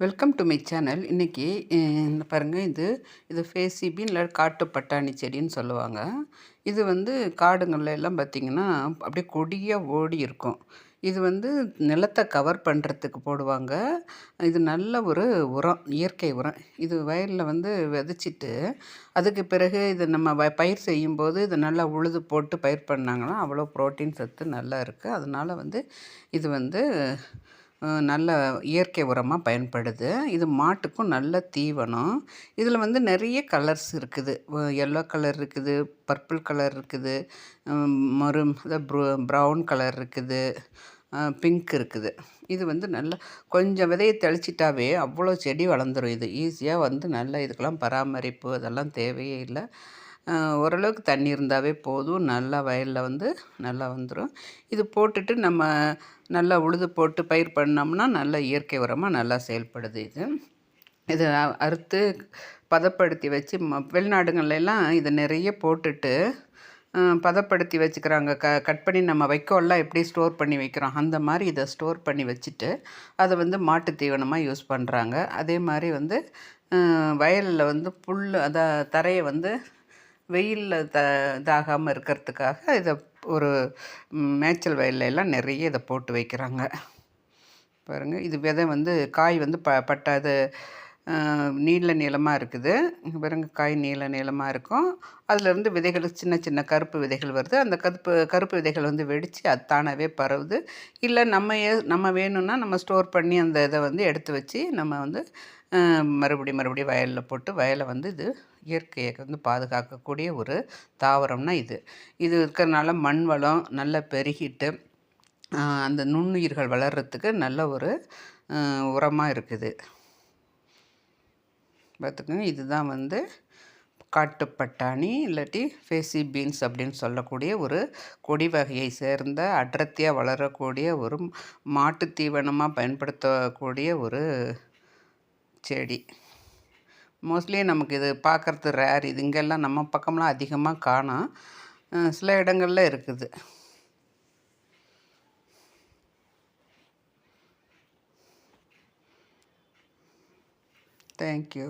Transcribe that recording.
Welcome to my channel இன்றைக்கி இந்த பாருங்கள் இது இது ஃபேசிபி இல்லை காட்டு பட்டாணி செடின்னு சொல்லுவாங்க. இது வந்து காடுங்கள்ல எல்லாம் பார்த்திங்கன்னா அப்படியே கொடியாக ஓடி இருக்கும். இது வந்து நிலத்தை கவர் பண்ணுறதுக்கு போடுவாங்க. இது நல்ல ஒரு உரம் இயற்கை உரம். இது வயலில் வந்து விதைச்சிட்டு அதுக்கு பிறகு இது நம்ம வ பயிர் செய்யும்போது இதை நல்லா உழுது போட்டு பயிர் பண்ணாங்கன்னா அவ்வளோ ப்ரோட்டீன் சத்து நல்லா இருக்குது அதனால் வந்து இது வந்து நல்ல இயற்கை உரமாக பயன்படுது. இது மாட்டுக்கும் நல்ல தீவனம். இதில் வந்து நிறைய கலர்ஸ் இருக்குது. எல்லோ கலர் இருக்குது பர்பிள் கலர் இருக்குது மறு ப்ரௌன் கலர் இருக்குது பிங்க் இருக்குது. இது வந்து நல்ல கொஞ்சம் விதையை தெளிச்சிட்டாவே அவ்வளோ செடி வளர்ந்துடும் இது. ஈஸியாக வந்து நல்ல இதுக்கெல்லாம் பராமரிப்பு அதெல்லாம் தேவையே இல்லை. ஓரளவுக்கு தண்ணி இருந்தாவே போதும். நல்லா வயலில் வந்து நல்லா வந்துடும் இது போட்டுட்டு நம்ம நல்லா உழுது போட்டு பயிர் பண்ணோம்னா நல்லா இயற்கை உரமாக நல்லா செயல்படுது இது. இதை அறுத்து பதப்படுத்தி வச்சு ம வெளிநாடுகள்லாம் இதை நிறைய போட்டுட்டு பதப்படுத்தி வச்சுக்கிறாங்க. க கட் பண்ணி நம்ம வைக்கோல்லாம் எப்படி ஸ்டோர் பண்ணி வைக்கிறோம்? அந்த மாதிரி இதை ஸ்டோர் பண்ணி வச்சுட்டு அதை வந்து மாட்டு தீவனமாக யூஸ் பண்ணுறாங்க அதே மாதிரி வந்து வயலில் வந்து புல் அதை தரையை வந்து வெயிலில் த இதாகாமல் இருக்கிறதுக்காக இதை ஒரு மேய்ச்சல் வயல்லாம் நிறைய இதை போட்டு வைக்கிறாங்க. பாருங்கள் இது விதை வந்து காய் வந்து ப பட்டாது நீள நீளமாக இருக்குது. பாருங்க காய் நீள நீளமாக இருக்கும். அதிலேருந்து விதைகள் சின்ன சின்ன கருப்பு விதைகள் வருது. அந்த கருப்பு கருப்பு விதைகள் வந்து வெடித்து அது தானாகவே பரவுது. இல்லை நம்ம ஏ நம்ம வேணும்னா நம்ம ஸ்டோர் பண்ணி அந்த இதை வந்து எடுத்து வச்சு நம்ம வந்து மறுபடி மறுபடியும் வயலில் போட்டு வயலை வந்து இது இயற்கையை வந்து பாதுகாக்கக்கூடிய ஒரு தாவரம்னா இது. இது இருக்கிறனால மண் வளம் நல்லா பெருகிட்டு அந்த நுண்ணுயிர்கள் வளர்கிறதுக்கு நல்ல ஒரு உரமாக இருக்குது. பார்த்துக்கோங்க இதுதான் வந்து காட்டுப்பட்டாணி இல்லாட்டி ஃபேசி பீன்ஸ் அப்படின்னு சொல்லக்கூடிய ஒரு கொடி வகையை சேர்ந்த அடர்த்தியாக வளரக்கூடிய ஒரு மாட்டு தீவனமாக பயன்படுத்தக்கூடிய ஒரு செடி. மோஸ்ட்லி நமக்கு இது பார்க்குறது ரேர் இது இங்கெல்லாம் நம்ம பக்கம்லாம் அதிகமாக காணும் சில இடங்களில் இருக்குது. தேங்க்யூ